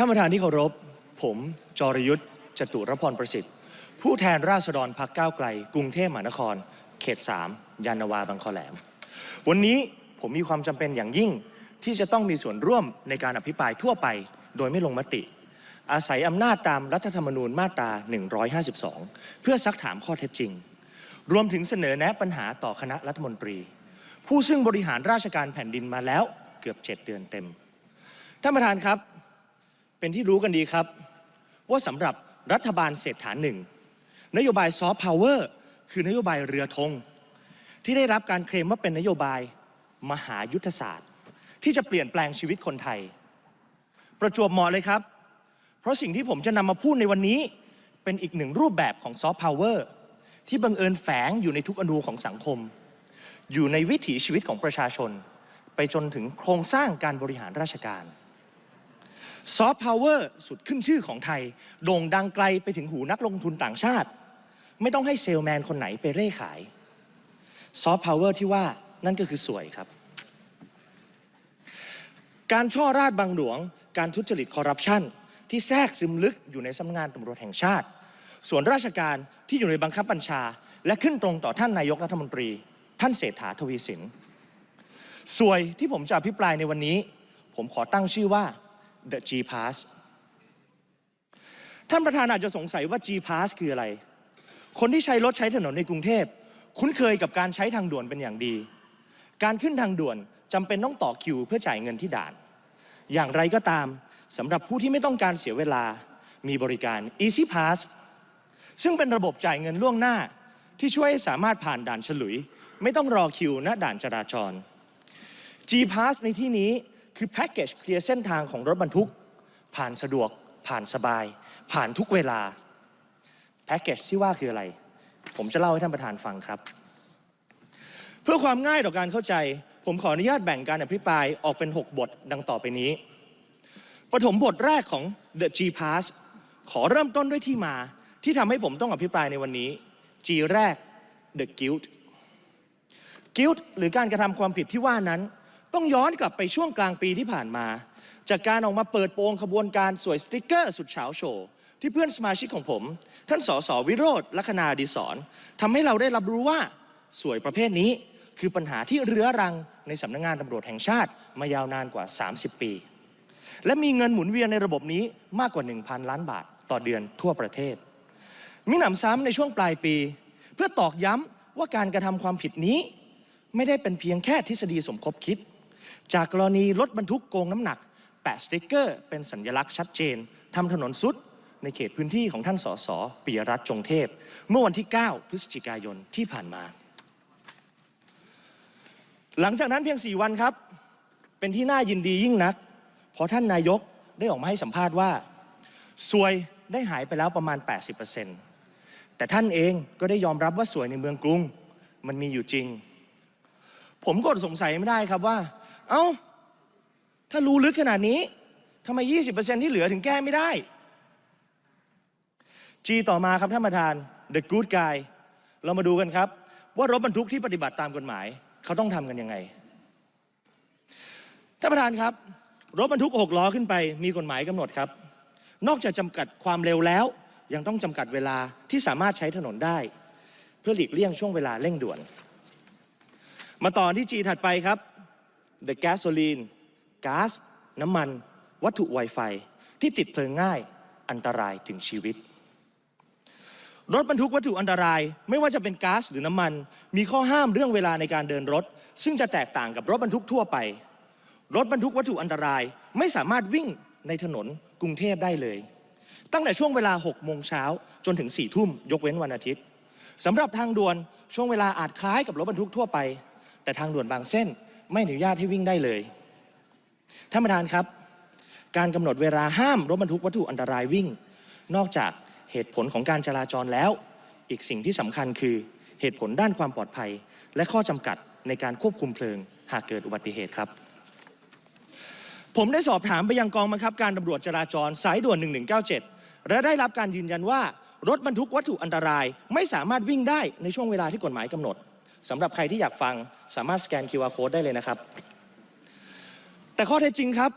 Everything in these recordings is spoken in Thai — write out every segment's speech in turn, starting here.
ท่านประธานที่เคารพ ผมจรยุทธ์จตุรพรประสิทธิ์ ผู้แทนราษฎรพักก้าวไกล กรุงเทพมหานคร เขต 3 ยานนาวาบางคอแหลม วันนี้ผมมีความจำเป็นอย่างยิ่งที่จะต้องมีส่วนร่วมในการอภิปรายทั่วไป โดยไม่ลงมติ อาศัยอำนาจตามรัฐธรรมนูญมาตรา 152 เพื่อซักถามข้อเท็จจริง รวมถึงเสนอแนะปัญหาต่อคณะรัฐมนตรี ผู้ซึ่งบริหารราชการแผ่นดินมาแล้วเกือบ 7 เดือนเต็ม ท่านประธานครับ เป็นที่รู้กันดีครับ ว่าสำหรับรัฐบาลเศรษฐาหนึ่งนโยบายซอฟต์พาวเวอร์คือนโยบายเรือธงที่ได้รับการเคลมว่าเป็นนโยบายมหายุทธศาสตร์ ที่จะเปลี่ยนแปลงชีวิตคนไทย ประจวบเหมาะเลยครับ เพราะสิ่งที่ผมจะนำมาพูดในวันนี้ เป็นอีกหนึ่งรูปแบบของซอฟต์พาวเวอร์ที่บังเอิญแฝงอยู่ในทุกอนูของสังคม อยู่ในวิถีชีวิตของประชาชน ไปจนถึงโครงสร้างการบริหารราชการ ซอฟต์พาวเวอร์สุดขึ้นชื่อของไทย โด่งดังไกลไปถึงหูนักลงทุนต่างชาติ ไม่ต้องให้เซลแมนคนไหนไปเร่ขายซอฟต์พาวเวอร์ที่ว่านั่นก็คือสวยครับ การช่อราดบังหลวง การทุจริตคอร์รัปชันที่แทรกซึมลึกอยู่ในสำนักงานตำรวจแห่งชาติ ส่วนราชการที่อยู่ในบังคับบัญชา และขึ้นตรงต่อท่านนายกรัฐมนตรี ท่านเศรษฐาทวีสินสวยที่ผมจะอภิปรายในวันนี้ ผมขอตั้งชื่อว่า The G Pass ท่านประธานอาจจะสงสัยว่า G Pass คืออะไร คนที่ใช้รถใช้ถนนในกรุงเทพ คุ้นเคยกับการใช้ทางด่วนเป็นอย่างดี การขึ้นทางด่วนจำเป็นต้องต่อคิวเพื่อจ่ายเงินที่ด่าน อย่างไรก็ตามสำหรับผู้ที่ไม่ต้องการเสียเวลา มีบริการ Easy Pass ซึ่งเป็นระบบจ่ายเงินล่วงหน้า ที่ช่วยให้สามารถผ่านด่านฉลุย ไม่ต้องรอคิวณด่านจราจร G Pass ในที่นี้ คือแพ็กเกจเคลียร์เส้นทางของรถบรรทุก ผ่านสะดวก ผ่านสบาย ผ่านทุกเวลาแพ็กเกจที่ว่าคืออะไร ผมจะเล่าให้ท่านประธานฟังครับ เพื่อความง่ายต่อการเข้าใจ ผมขออนุญาตแบ่งการอภิปรายออกเป็น 6 บทดังต่อไปนี้ปฐมบทแรกของ The G Pass ขอเริ่มต้นด้วยที่มาที่ทำให้ผมต้องอภิปรายในวันนี้ G แรก The Guilt Guilt หรือการกระทำความผิดที่ว่านั้น ต้องย้อนกลับไปช่วงกลางปีที่ผ่านมา จากการออกมาเปิดโปงขบวนการสวยสติกเกอร์สุดเฉาโชว์ที่เพื่อนสมาชิกของผม ท่านสสวิโรธลัคนาดีสอนทำให้เราได้รับรู้ว่าสวยประเภทนี้คือปัญหาที่เรื้อรังในสำนักงงานตำรวจแห่งชาติมายาวนานกว่า 30 ปี และมีเงินหมุนเวียนในระบบนี้มากกว่า 1,000 ล้านบาทต่อเดือนทั่วประเทศมิหนำซ้ำในช่วงปลายปี เพื่อตอกย้ำว่าการกระทำความผิดนี้ ไม่ได้เป็นเพียงแค่ทฤษฎีสมคบคิด จากกรณีรถบรรทุกโกงน้ำหนัก แปะสติกเกอร์ เป็นสัญลักษณ์ชัดเจนทำถนนสุดในเขตพื้นที่ของท่านสสปิยรัตน์จงเทพ เมื่อวันที่ 9 พฤศจิกายนที่ผ่านมา หลังจากนั้นเพียง 4 วันครับ เป็นที่น่ายินดียิ่งนัก เพราะท่านนายกได้ออกมาให้สัมภาษณ์ว่าสวยได้หายไปแล้วประมาณ 80%แต่ท่านเองก็ได้ยอมรับว่าสวยในเมืองกรุง มันมีอยู่จริง ผมก็สงสัยไม่ได้ครับว่า เอ้า ถ้ารู้ลึกขนาดนี้ทำไม 20%ที่เหลือถึงแก้ไม่ได้จีต่อมาครับท่านประธาน The Good Guy เรามาดูกันครับ ว่ารถบรรทุกที่ปฏิบัติตามกฎหมาย เขาต้องทำกันยังไง ท่านประธานครับ รถบรรทุก 6 ล้อขึ้นไป มีกฎหมายกำหนดครับ นอกจากจำกัดความเร็วแล้ว ยังต้องจำกัดเวลาที่สามารถใช้ถนนได้ เพื่อหลีกเลี่ยงช่วงเวลาเร่งด่วน มาต่อที่ G ถัดไปครับ The gasoline ก๊าซน้ำมัน วัตถุไวไฟ ที่ติดเพลิงง่ายอันตรายถึงชีวิต รถบรรทุกวัตถุอันตราย ไม่ว่าจะเป็นก๊าซหรือน้ำมัน มีข้อห้ามเรื่องเวลาในการเดินรถ ซึ่งจะแตกต่างกับรถบรรทุกทั่วไป รถบรรทุกวัตถุอันตรายไม่สามารถวิ่งในถนนกรุงเทพได้เลย ตั้งแต่ช่วงเวลา 6 โมงเช้าจนถึง 4 ทุ่ม ยกเว้นวันอาทิตย์สำหรับทางด่วนช่วงเวลาอาจคล้ายกับรถบรรทุกทั่วไป แต่ทางด่วนบางเส้น ไม่อนุญาตให้วิ่งได้เลยท่านประธานครับ การกำหนดเวลาห้ามรถบรรทุกวัตถุอันตรายวิ่ง นอกจากเหตุผลของการจราจรแล้ว อีกสิ่งที่สำคัญคือเหตุผลด้านความปลอดภัย และข้อจำกัดในการควบคุมเพลิง หากเกิดอุบัติเหตุครับ ผมได้สอบถามไปยังกองบังคับการตำรวจจราจรสายด่วน 1197 และได้รับการยืนยันว่ารถบรรทุกวัตถุอันตรายไม่สามารถวิ่งได้ในช่วงเวลาที่กฎหมายกำหนด สำหรับใครที่อยากฟังสามารถสแกน QR Code ได้เลยนะครับ แต่ข้อเท็จจริงครับ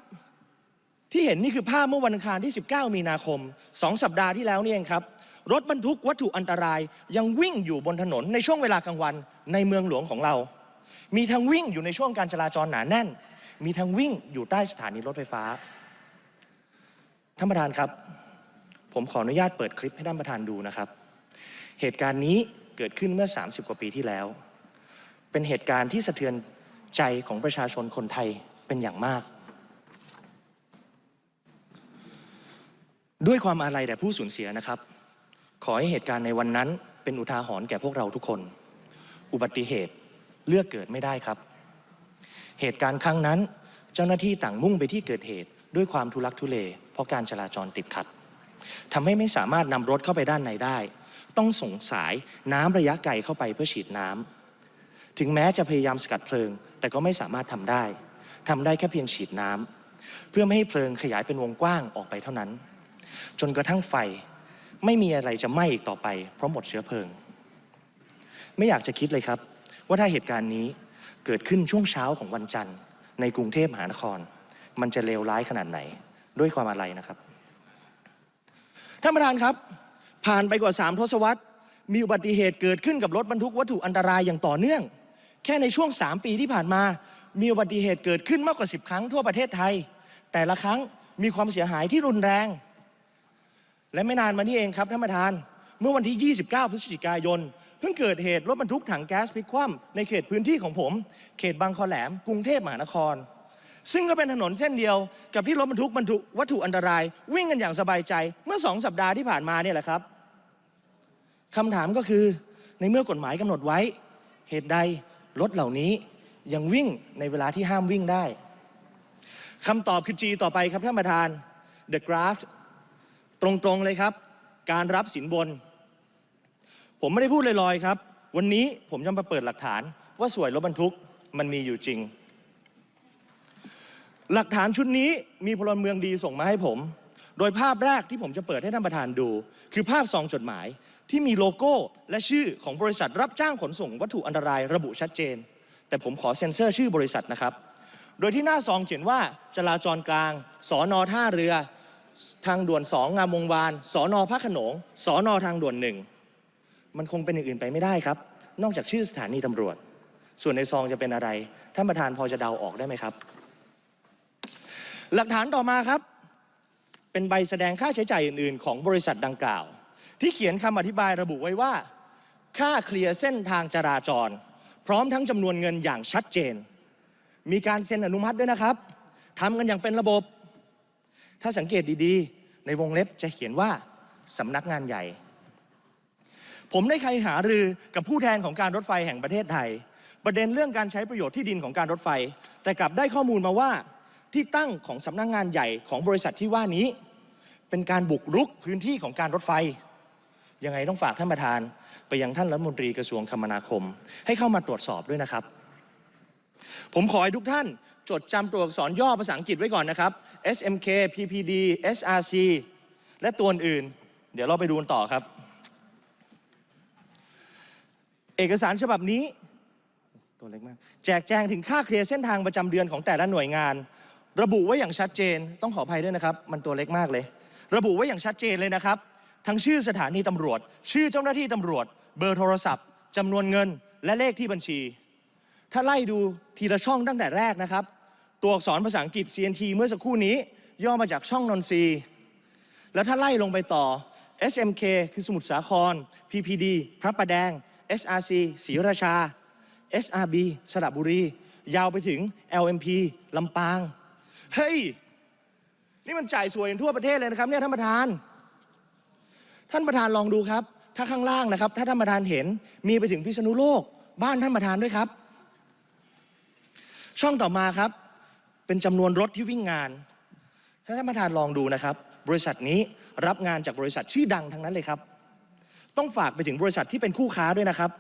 ที่เห็นนี่คือภาพเมื่อวันอังคารที่ 19 มีนาคม 2 สัปดาห์ที่แล้วนี่เองครับ รถบรรทุกวัตถุอันตรายยังวิ่งอยู่บนถนนในช่วงเวลากลางวันในเมืองหลวงของเรา มีทั้งวิ่งอยู่ในช่วงการจราจรหนาแน่น มีทั้งวิ่งอยู่ใต้สถานีรถไฟฟ้าท่านประธานครับ ผมขออนุญาตเปิดคลิปให้ท่านประธานดูนะครับ เหตุการณ์นี้เกิดขึ้นเมื่อ 30 กว่าปีที่แล้ว เป็นเหตุการณ์ที่สะเทือนใจของประชาชนคนไทยเป็นอย่างมาก ด้วยความอาลัยแด่ผู้สูญเสียนะครับ ขอให้เหตุการณ์ในวันนั้นเป็นอุทาหรณ์แก่พวกเราทุกคน อุบัติเหตุเลือกเกิดไม่ได้ครับ เหตุการณ์ครั้งนั้น เจ้าหน้าที่ต่างมุ่งไปที่เกิดเหตุด้วยความทุลักทุเล เพราะการจราจรติดขัดทำให้ไม่สามารถนำรถเข้าไปด้านในได้ ต้องส่งสายน้ำระยะไกลเข้าไปเพื่อฉีดน้ำ ถึงแม้จะพยายามสกัดเพลิง แต่ก็ไม่สามารถทำได้ทำได้แค่เพียงฉีดน้ำเพื่อไม่ให้เพลิงขยายเป็นวงกว้างออกไปเท่านั้น จนกระทั่งไฟไม่มีอะไรจะไหม้อีกต่อไป เพราะหมดเชื้อเพลิง ไม่อยากจะคิดเลยครับ ว่าถ้าเหตุการณ์นี้เกิดขึ้นช่วงเช้าของวันจันทร์ ในกรุงเทพมหานคร มันจะเลวร้ายขนาดไหน ด้วยความอะไรนะครับท่านประธานครับ ผ่านไปกว่า 3 ทศวรรษ มีอุบัติเหตุเกิดขึ้นกับรถบรรทุกวัตถุอันตรายอย่างต่อเนื่อง แค่ในช่วง 3 ปีที่ผ่านมา มีอุบัติเหตุเกิดขึ้นมากกว่า 10 ครั้งทั่วประเทศไทย แต่ละครั้งมีความเสียหายที่รุนแรง และไม่นานมานี้เองครับท่านประธาน เมื่อวันที่ 29 พฤศจิกายน เพิ่งเกิดเหตุรถบรรทุกถังแก๊สพลิกคว่ำในเขตพื้นที่ของผม เขตบางคอแหลม กรุงเทพมหานคร ซึ่งก็เป็นถนนเส้นเดียวกับที่รถบรรทุกบรรทุกวัตถุอันตราย วิ่งกันอย่างสบายใจเมื่อสองสัปดาห์ที่ผ่านมาเนี่ยแหละครับคำถามก็คือในเมื่อกฎหมายกำหนดไว้เหตุใด รถเหล่านี้ยังวิ่งในเวลาที่ห้ามวิ่งได้คำตอบคือ G ต่อไปครับท่านประธาน The Graft ตรงๆเลยครับ การรับสินบน ผมไม่ได้พูดลอยๆครับ วันนี้ผมจะมาเปิดหลักฐานว่าสวยรถบรรทุกมันมีอยู่จริง หลักฐานชุดนี้มีพลเมืองดีส่งมาให้ผม โดยภาพแรกที่ผมจะเปิดให้ท่านประธานดู คือภาพซองจดหมายที่มีโลโก้และชื่อของบริษัทรับจ้างขนส่งวัตถุอันตรายระบุชัดเจน แต่ผมขอเซ็นเซอร์ชื่อบริษัทนะครับ โดยที่หน้าซองเขียนว่าจราจรกลาง สอนอท่าเรือ ทางด่วนสองงามวงวานสอนอพระขนงสอนอทางด่วนหนึ่งมันคงเป็นอย่างอื่นไปไม่ได้ครับ นอกจากชื่อสถานีตำรวจ ส่วนในซองจะเป็นอะไรท่านประธานพอจะเดาออกได้ไหมครับ หลักฐานต่อมาครับ เป็นใบแสดงค่าใช้จ่ายอื่น ๆ ของบริษัทดังกล่าว ที่เขียนคำอธิบายระบุไว้ว่า ค่าเคลียร์เส้นทางจราจร พร้อมทั้งจำนวนเงินอย่างชัดเจน มีการเซ็นอนุมัติด้วยนะครับทำกันอย่างเป็นระบบ ถ้าสังเกตดีๆ ในวงเล็บจะเขียนว่าสำนักงานใหญ่ ผมได้ใครหารือกับผู้แทนของการรถไฟแห่งประเทศไทย ประเด็นเรื่องการใช้ประโยชน์ที่ดินของการรถไฟ แต่กลับได้ข้อมูลมาว่า ที่ตั้งของสำนักงานใหญ่ของบริษัทที่ว่านี้ เป็นการบุกรุกพื้นที่ของการรถไฟ ยังไงต้องฝากท่านประธาน ไปยังท่านรัฐมนตรีกระทรวงคมนาคม ให้เข้ามาตรวจสอบด้วยนะครับ ผมขอให้ทุกท่านจดจำตัวอักษรย่อภาษาอังกฤษไว้ก่อนนะครับ SMK PPD SRC และตัวอื่น เดี๋ยวเราไปดูกันต่อครับ เอกสารฉบับนี้ตัวเล็กมากแจกแจงถึงค่าเคลียร์เส้นทางประจำเดือนของแต่ละหน่วยงาน ระบุไว้อย่างชัดเจนต้องขออภัยด้วยนะครับ มันตัวเล็กมากเลย ระบุไว้อย่างชัดเจนเลยนะครับ ทั้งชื่อสถานีตำรวจ ชื่อเจ้าหน้าที่ตำรวจ เบอร์โทรศัพท์จำนวนเงินและเลขที่บัญชี ถ้าไล่ดูทีละช่องตั้งแต่แรกนะครับ ตัวอักษรภาษาอังกฤษ CNT เมื่อสักครู่นี้ ย่อมาจากช่องนนทรีแล้วถ้าไล่ลงไปต่อ SMK คือสมุทรสาคร PPD พระประแดง SRC ศรีราชา SRB สระบุรี ยาวไปถึง LMP ลำปาง เฮ้ย นี่มันจ่ายสวยกันทั่วประเทศเลยนะครับเนี่ยท่านประธาน ท่านประธานลองดูครับ ถ้าข้างล่างนะครับ ถ้าท่านประธานเห็นมีไปถึงพิษณุโลก บ้านท่านประธานด้วยครับ ช่องต่อมาครับ เป็นจำนวนรถที่วิ่งงาน ถ้าท่านประธานลองดูนะครับ บริษัทนี้รับงานจากบริษัทชื่อดังทั้งนั้นเลยครับ ต้องฝากไปถึงบริษัทที่เป็นคู่ค้าด้วยนะครับ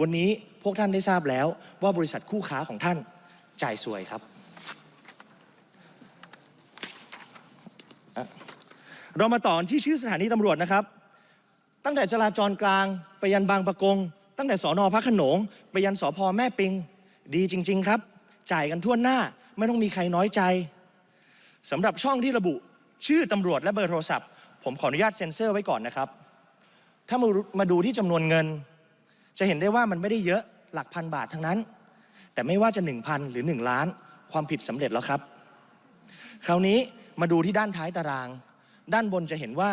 วันนี้พวกท่านได้ทราบแล้วว่าบริษัทคู่ค้าของท่านจ่ายสวยครับอะ เรามาต่อที่ชื่อสถานีตำรวจนะครับ ตั้งแต่จราจรกลางไปยันบางประกง ตั้งแต่สอนอพระขนง ไปยันสอพอแม่ปิง ดีจริง ๆ ครับ จ่ายกันทั่วหน้าไม่ต้องมีใครน้อยใจสำหรับช่องที่ระบุชื่อตำรวจและเบอร์โทรศัพท์ ผมขออนุญาตเซ็นเซอร์ไว้ก่อนนะครับ ถ้ามามาดูที่จำนวนเงิน จะเห็นได้ว่ามันไม่ได้เยอะหลักพันบาททั้งนั้น แต่ไม่ว่าจะ 1,000 หรือ 1 ล้าน ความผิดสำเร็จแล้วครับ คราวนี้มาดูที่ด้านท้ายตาราง ด้านบนจะเห็นว่า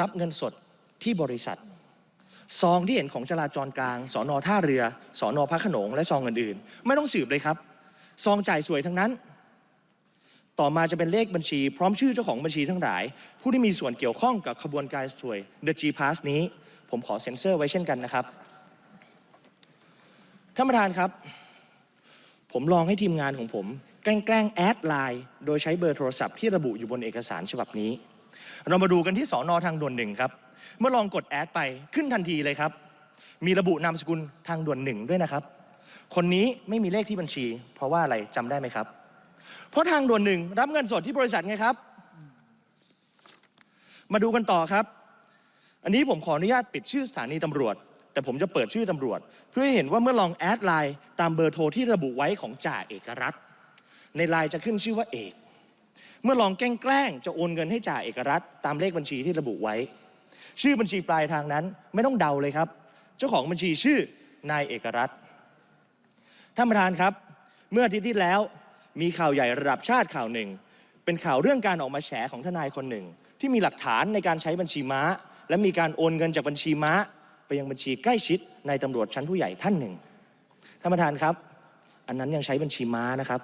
รับเงินสดที่บริษัท ซองที่เห็นของจราจรกลาง สอนอท่าเรือ สอนอพระขนง และซองอื่นๆ ไม่ต้องสืบเลยครับ ซองจ่ายสวยทั้งนั้น ต่อมาจะเป็นเลขบัญชี พร้อมชื่อเจ้าของบัญชีทั้งหลาย ผู้ที่มีส่วนเกี่ยวข้องกับขบวนการสวย The G Pass นี้ ผมขอเซ็นเซอร์ไว้เช่นกันนะครับท่านประธานครับ ผมลองให้ทีมงานของผม แกล้งแอดไลน์โดยใช้เบอร์โทรศัพท์ที่ระบุอยู่บนเอกสารฉบับนี้ เรามาดูกันที่สอนอทางด่วนหนึ่งครับ เมื่อลองกดแอดไปขึ้นทันทีเลยครับ มีระบุนามสกุลทางด่วนหนึ่งด้วยนะครับ คนนี้ไม่มีเลขที่บัญชี เพราะว่าอะไรจำได้ไหมครับ เพราะทางด่วนหนึ่งรับเงินสดที่บริษัทไงครับ มาดูกันต่อครับ อันนี้ผมขออนุญาตปิดชื่อสถานีตำรวจ แต่ผมจะเปิดชื่อตำรวจ เพื่อให้เห็นว่าเมื่อลองแอดไลน์ตามเบอร์โทรที่ระบุไว้ของจ่าเอกรัฐในไลน์จะขึ้นชื่อว่าเอก เมื่อลองแกล้งจะโอนเงินให้จ่าเอกรัฐตามเลขบัญชีที่ระบุไว้ ชื่อบัญชีปลายทางนั้นไม่ต้องเดาเลยครับ เจ้าของบัญชีชื่อนายเอกรัฐท่านประธานครับ เมื่ออาทิตย์ที่แล้วมีข่าวใหญ่ระดับชาติข่าวหนึ่ง เป็นข่าวเรื่องการออกมาแฉของทนายคนหนึ่ง ที่มีหลักฐานในการใช้บัญชีม้า และมีการโอนเงินจากบัญชีม้า ไปยังบัญชีใกล้ชิดนายตำรวจชั้นผู้ใหญ่ท่านหนึ่งท่านประธานครับ อันนั้นยังใช้บัญชีม้านะครับ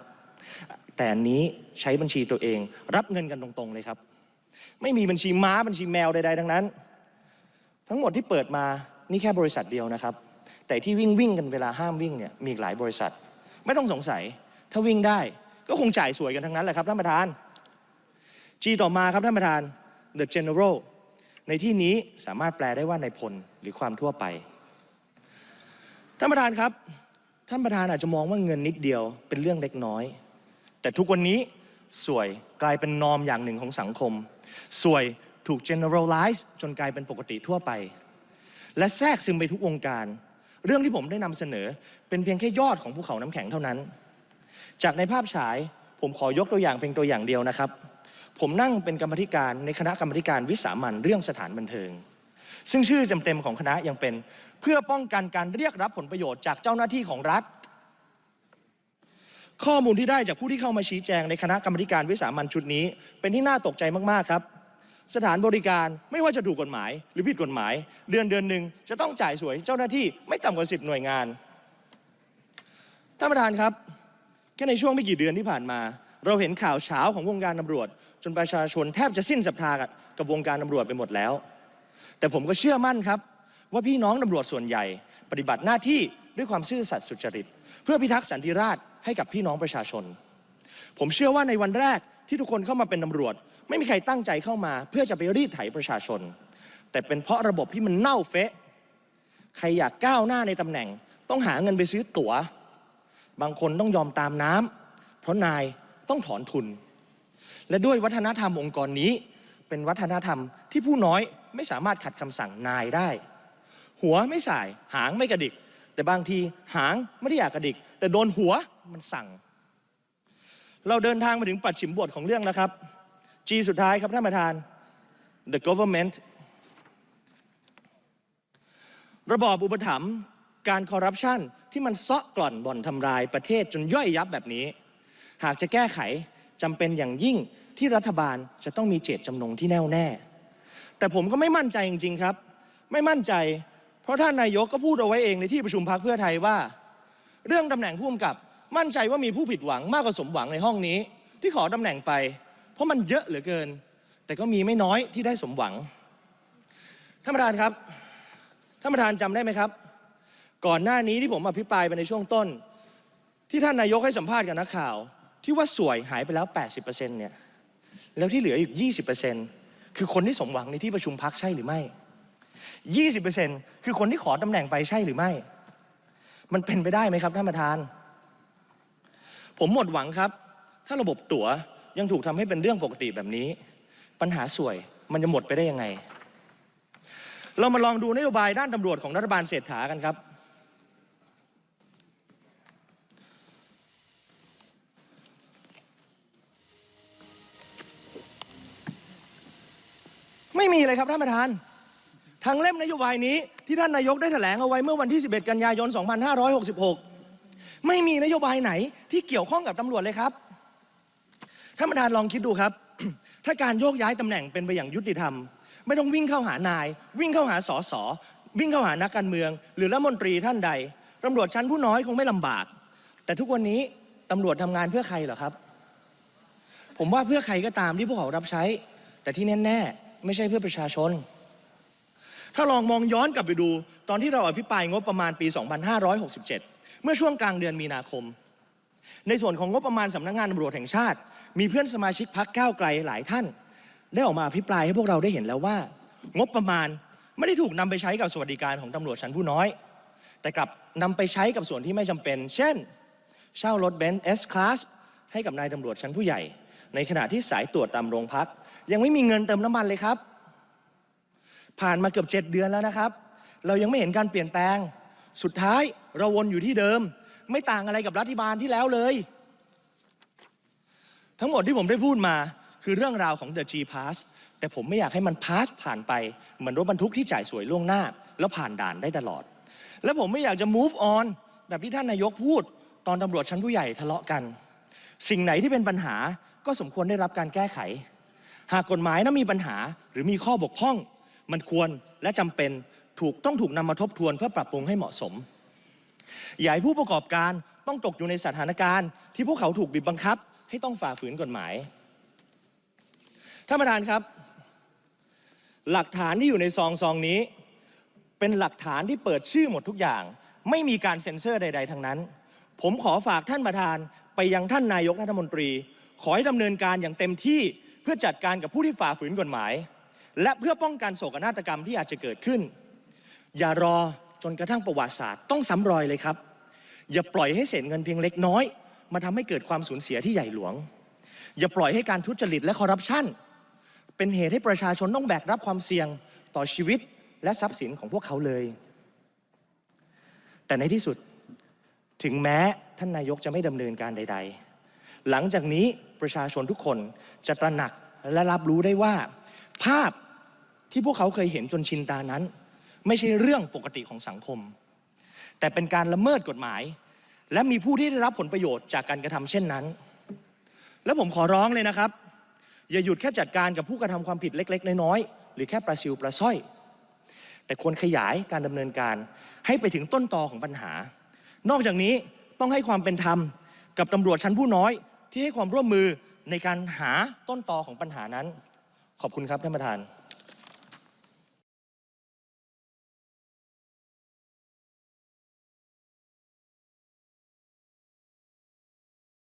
แต่อันนี้ใช้บัญชีตัวเอง รับเงินกันตรงๆเลยครับ ไม่มีบัญชีม้าบัญชีแมวใดๆทั้งนั้น ทั้งหมดที่เปิดมานี่แค่บริษัทเดียวนะครับ แต่ที่วิ่งวิ่งกันเวลาห้ามวิ่งเนี่ยมีหลายบริษัท ไม่ต้องสงสัย ถ้าวิ่งได้ก็คงจ่ายสวยกันทั้งนั้นแหละครับท่านประธาน G ต่อมาครับท่านประธาน the general ในที่นี้สามารถแปลได้ว่าในพลหรือความทั่วไป ท่านประธานครับ ท่านประธานอาจจะมองว่าเงินนิดเดียวเป็นเรื่องเล็กน้อย แต่ทุกวันนี้สวยกลายเป็นนอมอย่างหนึ่งของสังคม สวยถูก generalize จนกลายเป็นปกติทั่วไป และแทรกซึมไปทุกวงการ เรื่องที่ผมได้นำเสนอเป็นเพียงแค่ยอดของภูเขาน้ำแข็งเท่านั้น จากในภาพฉายผมขอยกตัวอย่างเพียงตัวอย่างเดียวนะครับ ผมนั่งเป็นกรรมธิการในคณะกรรมธิการวิสามันเรื่องสถานบันเทิง ซึ่งชื่อเต็มๆของคณะยังเป็น เพื่อป้องกันการเรียกรับผลประโยชน์จากเจ้าหน้าที่ของรัฐ ข้อมูลที่ได้จากผู้ที่เข้ามาชี้แจงในคณะกรรมการวิสามันชุดนี้ เป็นที่น่าตกใจมาก ๆ ครับ สถานบริการไม่ว่าจะถูกกฎหมาย หรือผิดกฎหมาย เดือนเดือนหนึ่งจะต้องจ่ายสวยเจ้าหน้าที่ไม่ต่ำกว่าสิบหน่วยงานท่านประธานครับแค่ในช่วงไม่กี่เดือนที่ผ่านมา เราเห็นข่าวเช้าของวงการตำรวจ จนประชาชนแทบจะสิ้นศรัทธากับกับวงการตำรวจไปหมดแล้ว แต่ผมก็เชื่อมั่นครับ ว่าพี่น้องตำรวจส่วนใหญ่ ปฏิบัติหน้าที่ด้วยความซื่อสัตย์สุจริต เพื่อพิทักษ์สันติราษฎร์ให้กับพี่น้องประชาชน ผมเชื่อว่าในวันแรกที่ทุกคนเข้ามาเป็นตำรวจ ไม่มีใครตั้งใจเข้ามา เพื่อจะไปรีดไถประชาชน แต่เป็นเพราะระบบที่มันเน่าเฟะใครอยากก้าวหน้าในตำแหน่ง ต้องหาเงินไปซื้อตั๋ว บางคนต้องยอมตามน้ำเพราะนายต้องถอนทุน และด้วยวัฒนธรรมองค์กรนี้ เป็นวัฒนธรรมที่ผู้น้อยไม่สามารถขัดคำสั่งนายได้ หัวไม่สายหางไม่กระดิก แต่บางทีหางไม่ได้อยากกระดิก แต่โดนหัวมันสั่ง เราเดินทางมาถึงปัดฉิมบทของเรื่องแล้วครับ G สุดท้ายครับท่านประธาน the government ระบอบอุปถัมภ์การคอร์รัปชันที่มันเซาะกล่อนบ่อนทำลายประเทศจนย่อยยับแบบนี้ หากจะแก้ไขจำเป็นอย่างยิ่งที่รัฐบาลจะต้องมีเจตจำนงที่แน่วแน่ แต่ผมก็ไม่มั่นใจจริง ๆ ครับ ไม่มั่นใจ เพราะท่านนายกก็พูดเอาไว้เองในที่ประชุมพักเพื่อไทยว่า เรื่องตำแหน่งผู้กำกับมั่นใจว่ามีผู้ผิดหวังมากกว่าสมหวังในห้องนี้ ที่ขอตำแหน่งไป เพราะมันเยอะเหลือเกิน แต่ก็มีไม่น้อยที่ได้สมหวังท่านประธานครับท่านประธานจำได้ไหมครับ ก่อนหน้านี้ที่ผมอภิปรายไปในช่วงต้น ที่ท่านนายกให้สัมภาษณ์กับนักข่าว ที่ว่าสวยหายไปแล้ว 80%เนี่ยแล้วที่เหลืออีก 20%คือคนที่สมหวังในที่ประชุมพักใช่หรือไม่ 20%คือคนที่ขอตำแหน่งไปใช่หรือไม่ มันเป็นไปได้ไหมครับท่านประธาน ผมหมดหวังครับ ถ้าระบบตั๋วยังถูกทำให้เป็นเรื่องปกติแบบนี้ ปัญหาสวยมันจะหมดไปได้ยังไง เรามาลองดูนโยบายด้านตำรวจของรัฐบาลเศรษฐากันครับไม่มีเลยครับท่านประธาน ทางเล่มนโยบายนี้ที่ท่านนายกได้แถลงเอาไว้เมื่อวันที่ 11 กันยายน 2566 ไม่มีนโยบายไหนที่เกี่ยวข้องกับตำรวจเลยครับท่านประธานลองคิดดูครับ ถ้าการโยกย้ายตำแหน่งเป็นไปอย่างยุติธรรม ไม่ต้องวิ่งเข้าหานาย วิ่งเข้าหาสอสอวิ่งเข้าหานักการเมือง หรือรัฐมนตรีท่านใดตำรวจชั้นผู้น้อยคงไม่ลำบาก แต่ทุกวันนี้ตำรวจทำงานเพื่อใครเหรอครับ ผมว่าเพื่อใครก็ตามที่พวกเขารับใช้ แต่ที่แน่ ๆ ไม่ใช่เพื่อประชาชน ถ้าลองมองย้อนกลับไปดู ตอนที่เราอภิปรายงบประมาณปี 2567 เมื่อช่วงกลางเดือนมีนาคม ในส่วนของงบประมาณสำนักงานตำรวจแห่งชาติ มีเพื่อนสมาชิกพักก้าวไกลหลายท่าน ได้ออกมาอภิปรายให้พวกเราได้เห็นแล้วว่า งบประมาณไม่ได้ถูกนำไปใช้กับสวัสดิการของตำรวจชั้นผู้น้อย แต่กลับนำไปใช้กับส่วนที่ไม่จำเป็น เช่น เช่ารถเบนซ์ S-Class ให้กับนายตำรวจชั้นผู้ใหญ่ ในขณะที่สายตรวจตามโรงพัก ยังไม่มีเงินเติมน้ำมันเลยครับ ผ่านมาเกือบเจ็ดเดือนแล้วนะครับ เรายังไม่เห็นการเปลี่ยนแปลง สุดท้ายเราวนอยู่ที่เดิม ไม่ต่างอะไรกับรัฐบาลที่แล้วเลย ทั้งหมดที่ผมได้พูดมาคือเรื่องราวของ The G Pass แต่ผมไม่อยากให้มัน pass ผ่านไป เหมือนรถบรรทุกที่จ่ายสวยล่วงหน้า แล้วผ่านด่านได้ตลอด และผมไม่อยากจะ move on แบบที่ท่านนายกพูด ตอนตำรวจชั้นผู้ใหญ่ทะเลาะกัน สิ่งไหนที่เป็นปัญหาก็สมควรได้รับการแก้ไข หากกฎหมายนั้นมีปัญหาหรือมีข้อบกพร่อง มันควรและจำเป็นถูกต้องถูกนำมาทบทวนเพื่อปรับปรุงให้เหมาะสม อย่าให้ผู้ประกอบการต้องตกอยู่ในสถานการณ์ ที่พวกเขาถูกบีบบังคับ ให้ต้องฝ่าฝืนกฎหมายท่านประธานครับ หลักฐานที่อยู่ในซองซองนี้ เป็นหลักฐานที่เปิดชื่อหมดทุกอย่าง ไม่มีการเซ็นเซอร์ใด ๆ ทั้งนั้น ผมขอฝากท่านประธานไปยังท่านนายกรัฐมนตรี ขอให้ดำเนินการอย่างเต็มที่เพื่อจัดการกับผู้ที่ฝ่าฝืนกฎหมาย และเพื่อป้องกันโศกนาฏกรรมที่อาจจะเกิดขึ้น อย่ารอจนกระทั่งประวัติศาสตร์ต้องซ้ำรอยเลยครับ อย่าปล่อยให้เศษเงินเพียงเล็กน้อย มาทำให้เกิดความสูญเสียที่ใหญ่หลวง อย่าปล่อยให้การทุจริตและคอร์รัปชันเป็นเหตุให้ประชาชนต้องแบกรับความเสี่ยงต่อชีวิตและทรัพย์สินของพวกเขาเลย แต่ในที่สุดถึงแม้ท่านนายกจะไม่ดำเนินการใด ๆ หลังจากนี้ประชาชนทุกคนจะตระหนักและรับรู้ได้ว่า ภาพ ที่พวกเขาเคยเห็นจนชินตานั้น ไม่ใช่เรื่องปกติของสังคม แต่เป็นการละเมิดกฎหมาย และมีผู้ที่ได้รับผลประโยชน์จากการกระทำเช่นนั้น และผมขอร้องเลยนะครับ อย่าหยุดแค่จัดการกับผู้กระทำความผิดเล็ก ๆ น้อยๆหรือแค่ปลาซิวปลาสร้อย แต่ควรขยายการดำเนินการให้ไปถึงต้นตอของปัญหา นอกจากนี้ต้องให้ความเป็นธรรมกับตำรวจชั้นผู้น้อย ที่ให้ความร่วมมือในการหาต้นตอของปัญหานั้น ขอบคุณครับท่านประธาน